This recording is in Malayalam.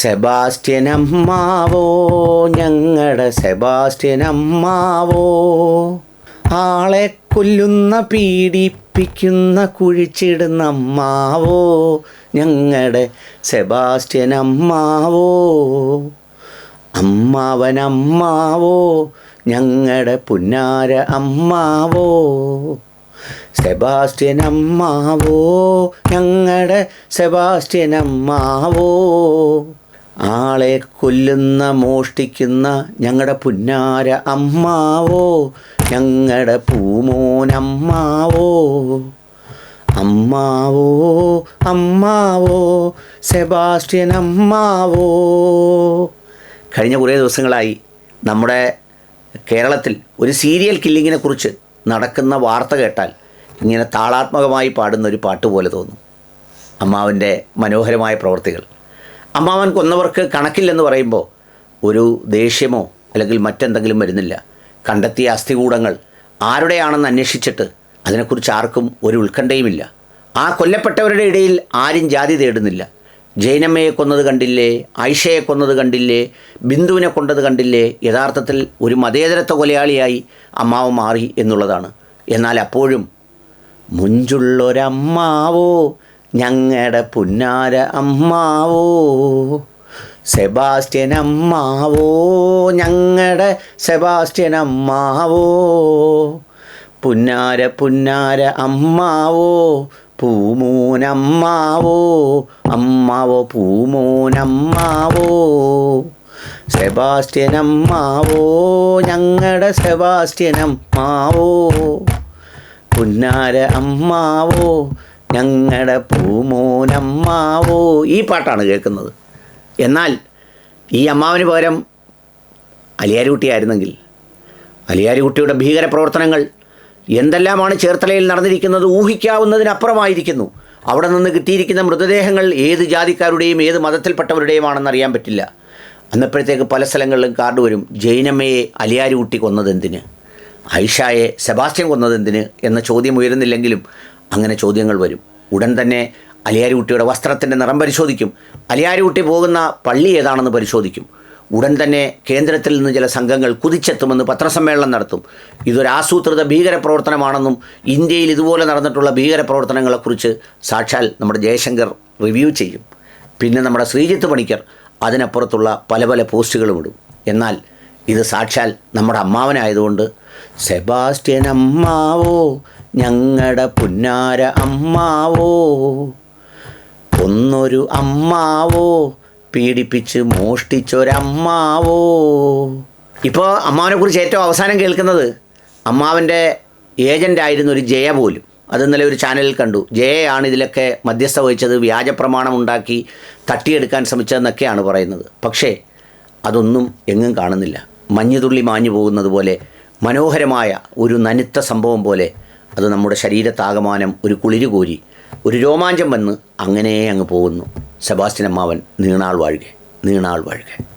സെബാസ്റ്റ്യൻ അമ്മാവോ ഞങ്ങളുടെ സെബാസ്റ്റ്യൻ അമ്മാവോ ആളെ കൊല്ലുന്ന പീഡിപ്പിക്കുന്ന കുഴിച്ചിടുന്ന അമ്മാവോ ഞങ്ങളുടെ സെബാസ്റ്റ്യൻ അമ്മാവോ അമ്മാവൻ അമ്മാവോ ഞങ്ങളുടെ പുന്നാര അമ്മാവോ. സെബാസ്റ്റ്യൻ അമ്മാവോ ഞങ്ങളുടെ സെബാസ്റ്റ്യൻ അമ്മാവോ ആളെ കൊല്ലുന്ന മോഷ്ടിക്കുന്ന ഞങ്ങളുടെ പുന്നാര അമ്മാവോ? ഞങ്ങളുടെ പൂമോനമ്മാവോ അമ്മാവോ അമ്മാവോ സെബാസ്റ്റ്യൻ അമ്മാവോ? കഴിഞ്ഞ കുറേ ദിവസങ്ങളായി നമ്മുടെ കേരളത്തിൽ ഒരു സീരിയൽ കില്ലിങ്ങിനെ കുറിച്ച് നടക്കുന്ന വാർത്ത കേട്ടാൽ ഇങ്ങനെ താളാത്മകമായി പാടുന്ന ഒരു പാട്ട് പോലെ തോന്നും. അമ്മാവിന്റെ മനോഹരമായ പ്രവർത്തികൾ. അമ്മാവൻ കൊന്നവർക്ക് കണക്കില്ലെന്ന് പറയുമ്പോൾ ഒരു ദേഷ്യമോ അല്ലെങ്കിൽ മറ്റെന്തെങ്കിലും വരുന്നില്ല. കണ്ടെത്തിയ അസ്ഥികൂടങ്ങൾ ആരുടെയാണെന്ന് അന്വേഷിച്ചിട്ട് അതിനെക്കുറിച്ച് ആർക്കും ഒരു ഉത്കണ്ഠയുമില്ല. ആ കൊല്ലപ്പെട്ടവരുടെ ഇടയിൽ ആരും ജാതി തേടുന്നില്ല. ജൈനമ്മയെ കൊന്നത് കണ്ടില്ലേ ആയിഷയെ കൊന്നത് കണ്ടില്ലേ ബിന്ദുവിനെ കൊണ്ടത് കണ്ടില്ലേ യഥാർത്ഥത്തിൽ ഒരു മതേതരത്വ കൊലയാളിയായി അമ്മാവ് മാറി എന്നുള്ളതാണ്. എന്നാൽ അപ്പോഴും മുഞ്ചുള്ളൊരമ്മാവോ ഞങ്ങളുടെ പുന്നാര അമ്മാവോ സെബാസ്റ്റ്യൻ അമ്മാവോ ഞങ്ങളുടെ സെബാസ്റ്റ്യൻ അമ്മാവോ പുന്നാര പുന്നാര അമ്മാവോ പൂമൂനമ്മാവോ അമ്മാവോ പൂമൂനമ്മാവോ സെബാസ്റ്റ്യൻ അമ്മാവോ ഞങ്ങളുടെ സെബാസ്റ്റ്യൻ അമ്മാവോ പുന്നാര അമ്മാവോ ഞങ്ങളുടെ പൂമോനമ്മാവോ ഈ പാട്ടാണ് കേൾക്കുന്നത്. എന്നാൽ ഈ അമ്മാവിന് പകരം അലിയാരുകുട്ടിയായിരുന്നെങ്കിൽ അലിയാരുകുട്ടിയുടെ ഭീകര പ്രവർത്തനങ്ങൾ എന്തെല്ലാമാണ് ചേർത്തലയിൽ നടന്നിരിക്കുന്നത് ഊഹിക്കാവുന്നതിനപ്പുറമായിരിക്കുന്നു. അവിടെ നിന്ന് കിട്ടിയിരിക്കുന്ന മൃതദേഹങ്ങൾ ഏത് ജാതിക്കാരുടെയും ഏത് മതത്തിൽപ്പെട്ടവരുടെയും ആണെന്ന് അറിയാൻ പറ്റില്ല. അന്നപ്പോഴത്തേക്ക് പല സ്ഥലങ്ങളിലും കാർഡ് വരും ജൈനമ്മയെ അലിയാരുകുട്ടി കൊന്നതെന്തിന്? ഐഷായെ സെബാസ്റ്റ്യൻ കൊന്നതെന്തിന്? എന്ന ചോദ്യം ഉയരുന്നില്ലെങ്കിലും അങ്ങനെ ചോദ്യങ്ങൾ വരും. ഉടൻ തന്നെ അലിയാരുകുട്ടിയുടെ വസ്ത്രത്തിന്റെ നിറം പരിശോധിക്കും. അലിയാരുകുട്ടി പോകുന്ന പള്ളി ഏതാണെന്ന് പരിശോധിക്കും. ഉടൻ തന്നെ കേന്ദ്രത്തിൽ നിന്ന് ചില സംഘങ്ങൾ കുതിച്ചെത്തുമെന്ന് പത്രസമ്മേളനം നടത്തും. ഇതൊരു ആസൂത്രിത ഭീകര പ്രവർത്തനമാണെന്നും ഇന്ത്യയിൽ ഇതുപോലെ നടന്നിട്ടുള്ള ഭീകര പ്രവർത്തനങ്ങളെക്കുറിച്ച് സാക്ഷാൽ നമ്മുടെ ജയശങ്കർ റിവ്യൂ ചെയ്യും. പിന്നെ നമ്മുടെ ശ്രീജിത്ത് പണിക്കർ അതിനപ്പുറത്തുള്ള പല പല പോസ്റ്റുകളും ഇടും. എന്നാൽ ഇത് സാക്ഷാൽ നമ്മുടെ അമ്മാവനായതുകൊണ്ട് സെബാസ്റ്റ്യൻ അമ്മാവോ ഞങ്ങളുടെ പുന്നാര അമ്മാവോ. ഒന്നൊരു അമ്മാവോ പീഡിപ്പിച്ച് മോഷ്ടിച്ചൊരമ്മാവോ. ഇപ്പോൾ അമ്മാവനെ കുറിച്ച് ഏറ്റവും അവസാനം കേൾക്കുന്നത് അമ്മാവന്റെ ഏജന്റായിരുന്ന ഒരു ജയ പോലും. അത് ഇന്നലെ ഒരു ചാനലിൽ കണ്ടു. ജയയാണ് ഇതിലൊക്കെ മധ്യസ്ഥ വഹിച്ചത് വ്യാജ പ്രമാണം ഉണ്ടാക്കി തട്ടിയെടുക്കാൻ ശ്രമിച്ചതെന്നൊക്കെയാണ് പറയുന്നത്. പക്ഷേ അതൊന്നും എങ്ങും കാണുന്നില്ല. മഞ്ഞുതുള്ളി മാഞ്ഞു പോകുന്നത് പോലെ മനോഹരമായ ഒരു നനുത്ത സംഭവം പോലെ അത് നമ്മുടെ ശരീരത്താകമാനം ഒരു കുളിരു കോരി ഒരു രോമാഞ്ചം വന്ന് അങ്ങനെ അങ്ങ് പോകുന്നു. സെബാസ്റ്റ്യൻ അമ്മാവൻ നീണാൾ വാഴുക നീണാൾ വാഴുക.